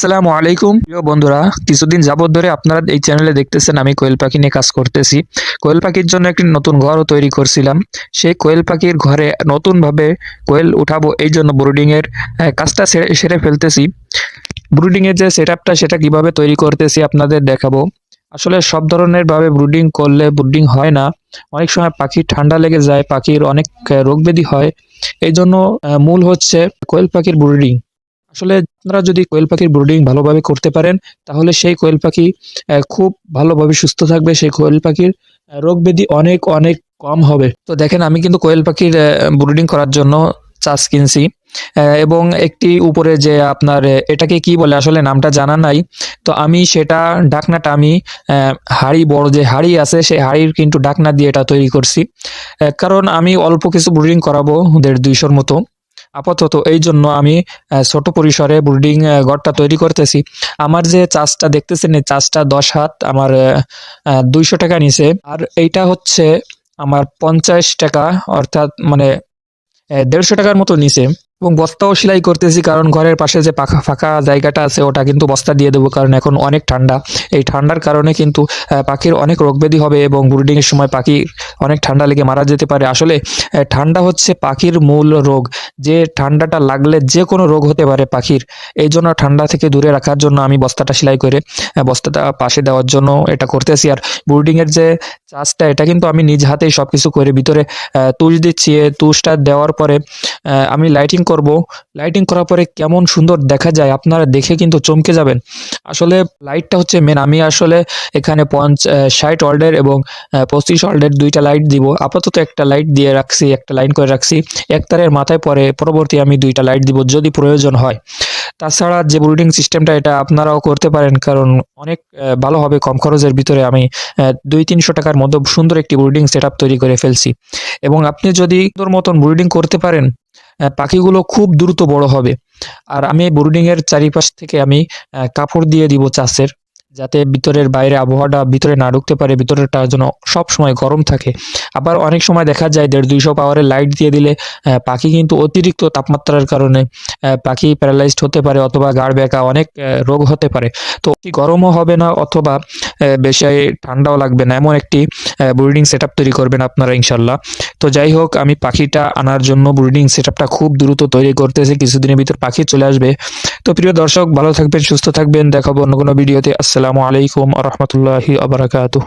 আসসালামু আলাইকুম। প্রিয় বন্ধুরা কিছুদিন যাবত ধরে আপনারা এই চ্যানেলে দেখতেছেন আমি কোয়েল পাখি নিয়ে কাজ করতেছি। কোয়েল পাখির জন্য একটি নতুন ঘরও তৈরি করছিলাম। সেই কোয়েল পাখির ঘরে নতুনভাবে কোয়েল উঠাবো এই জন্য ব্রুডিং এর কাজটা সেরে ফেলতেছি। ব্রুডিং এর যে সেট সেটা কীভাবে তৈরি করতেছি আপনাদের দেখাবো। আসলে সব ধরনের ভাবে ব্রুডিং করলে ব্রুডিং হয় না। অনেক সময় পাখির ঠান্ডা লেগে যায় পাখির অনেক আহ, রোগ ব্যাধি হয়। এই জন্য মূল হচ্ছে কোয়েল পাখির ব্রুডিং আসলে আপনারা যদি কোয়েল পাখির ব্রুডিং ভালোভাবে করতে পারেন, তাহলে সেই কোয়েল পাখি খুব ভালোভাবে সুস্থ থাকবে, সেই কোয়েল পাখির রোগ ব্যাধি অনেক অনেক কম হবে। তো দেখেন, আমি কিন্তু কোয়েল পাখির ব্রুডিং করার জন্য চাষ কিনছি এবং একটি উপরে যে আপনার এটাকে কি বলে, আসলে নামটা জানা নাই, তো আমি সেটা ডাকনাটা আমি হাড়ি, বড় যে হাড়ি আছে, সেই হাড়ির কিন্তু ডাকনা দিয়ে এটা তৈরি করছি। কারণ আমি অল্প কিছু ব্রুডিং করাবো, দেড় দুইশোর মতো। আপাতত এই জন্য আমি ছোট পরিসরে বোর্ডিং ঘরটা তৈরি করতেছি। আমার যে চাষটা দেখতেছেন, এই চাষটা দশ হাত, আমার দুইশো টাকা নিছে। আর এইটা হচ্ছে আমার পঞ্চাশ টাকা, অর্থাৎ মানে দেড়শো টাকার মতো নিছে। এবং বস্তাও সেলাই করতেছি কারণ ঘরের পাশে যে পাখা, ফাঁকা জায়গাটা আছে, ওটা কিন্তু বস্তা দিয়ে দেবো, কারণ এখন অনেক ঠান্ডা। এই ঠান্ডার কারণে কিন্তু পাখির অনেক রোগব্যাধি হবে এবং ব্রুডিং এর সময় পাখি অনেক ঠান্ডা লেগে মারা যেতে পারে। আসলে ঠান্ডা হচ্ছে পাখির মূল রোগ। যে ঠান্ডাটা লাগলে যে কোনো রোগ হতে পারে পাখির। এই জন্য ঠান্ডা থেকে দূরে রাখার জন্য আমি বস্তাটা সেলাই করে বস্তাটা পাশে দেওয়ার জন্য এটা করতেছি। আর ব্রুডিং এর যে চাষটা, এটা কিন্তু আমি নিজ হাতেই সব কিছু করে ভিতরে তুষ দিচ্ছি। তুষটা দেওয়ার পরে আমি লাইটিং করব লাইটিং করার পরে কেমন সুন্দর দেখা যায় আপনারা দেখে কিন্তু চমকে যাবেন। আসলে লাইটটা হচ্ছে মেন আমি আসলে এখানে পঞ্চ ষাট ওয়ার্ল্ডের এবং পঁচিশ ওয়ার্ল্ডের দুইটা লাইট দিব। আপাতত একটা লাইট দিয়ে রাখছি, একটা লাইন করে রাখছি। এক তারের মাথায় পরে পরবর্তী আমি দুইটা লাইট দিব যদি প্রয়োজন হয়। তাছাড়া যে ব্রুডিং সিস্টেমটা এটা আপনারাও করতে পারেন, কারণ অনেক ভালো হবে কম খরচের ভিতরে আমি দুই তিনশো টাকার মধ্যে সুন্দর একটি ব্রুডিং সেট তৈরি করে ফেলছি। এবং আপনি যদি মতন ব্রুডিং করতে পারেন পাখিগুলো খুব দ্রুত বড় হবে। আর আমি ব্রুডিং এর চারিপাশ থেকে আমি কাপড় দিয়ে দিব চাষের, যাতে ভিতরের বাইরে আবহাওয়াটা ভিতরে না ঢুকতে পারে, ভিতরেরটা যেন সব সময় গরম থাকে। আবার অনেক সময় দেখা যায় দেড় দুইশো পাওয়ারের লাইট দিয়ে দিলে পাখি কিন্তু অতিরিক্ত তাপমাত্রার কারণে পাখি প্যারালাইজড হতে পারে অথবা গাড় ব্যাকা অনেক রোগ হতে পারে। তো অতি গরমও হবে না অথবা বেশি ঠান্ডাও লাগবে না। এমন একটি ব্রিডিং সেট তৈরি করবেন আপনারা ইনশাল্লাহ। তো যাই হোক, আমি পাখিটা আনার জন্য ব্রিডিং সেট খুব দ্রুত তৈরি করতেছি। কিছুদিনের ভিতর পাখি চলে আসবে। তো প্রিয় দর্শক, ভালো থাকবেন, সুস্থ থাকবেন। দেখাবো অন্য কোনো ভিডিওতে আসসালামু আলাইকুম রহমতুল্লাহি আবরাকাতু